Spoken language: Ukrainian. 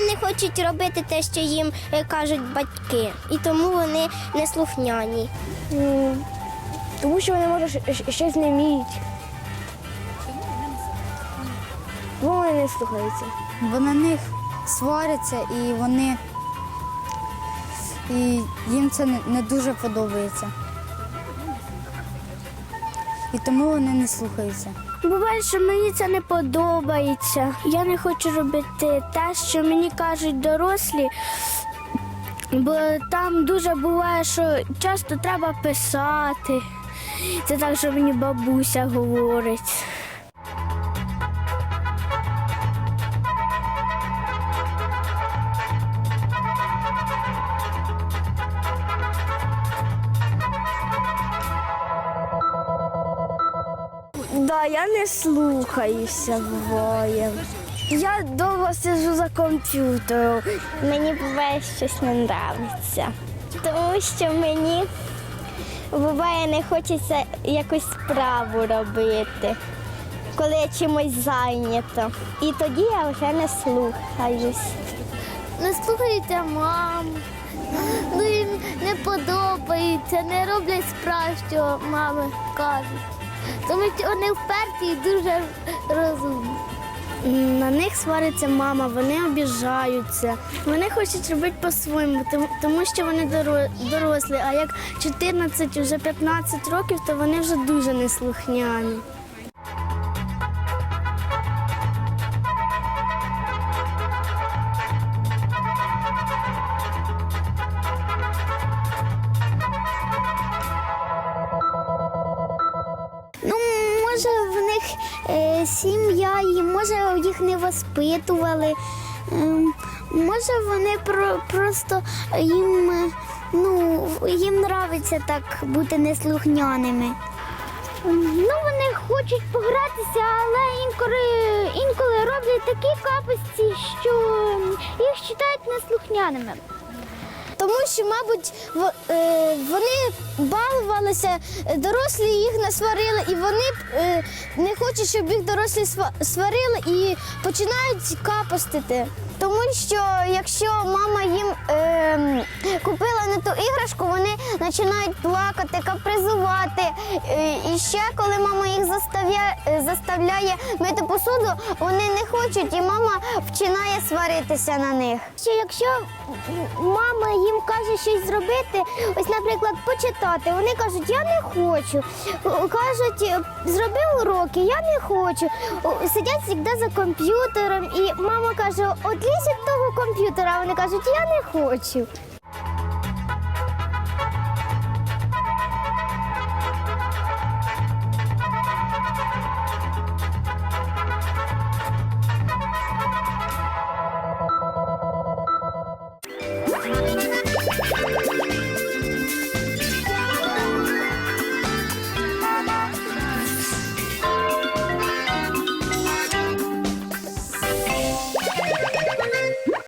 вони не хочуть робити те, що їм е, кажуть батьки, і тому вони неслухняні. М, Тому що вони може щось не вміють. Бо вони не слухаються. бо на них сваряться і вони і їм це не, не дуже подобається. І тому вони не слухаються. Буває, що мені це не подобається. Я не хочу робити те, що мені кажуть дорослі. Бо там дуже буває, що часто треба писати. Це так, що мені бабуся говорить. Да, я не слухаюся буває. Я довго сиджу за комп'ютером. Мені буває щось не подобається. Тому що мені буває не хочеться якусь справу робити, коли я чимось зайнята. І тоді я вже не слухаюсь. Не слухайте маму. Ну їм не подобається, не роблять справ, що мами кажуть. Тому що вони вперті і дуже розумні. На них свариться мама, вони обіжаються. Вони хочуть робити по-своєму, тому- що вони дорослі. А як 14, вже 15 років, то вони вже дуже неслухняні. Сім'я, і може їх не воспитували. Ем, може, вони про, просто їм, е, ну, їм нравиться так бути неслухняними. Ну, вони хочуть погратися, але інколи, інколи роблять такі капості, що їх вважають неслухняними. Що, мабуть, е, вони балувалися, е, дорослі їх насварили, і вони е, не хочуть, щоб їх дорослі сва- сварили і починають капостити. Тому що якщо мама їм купила не ту іграшку, вони починають плакати, капризувати. Е, і ще коли мама їх заставляє, заставляє мити посуду, вони не хочуть, і мама починає сваритися на них. Що якщо мама їм каже щось зробити, ось, наприклад, почитати, вони кажуть, я не хочу. Кажуть, зроби уроки, я не хочу. Сидять завжди за комп'ютером, і мама каже, от лізь від того комп'ютера. Вони кажуть, я не хочу.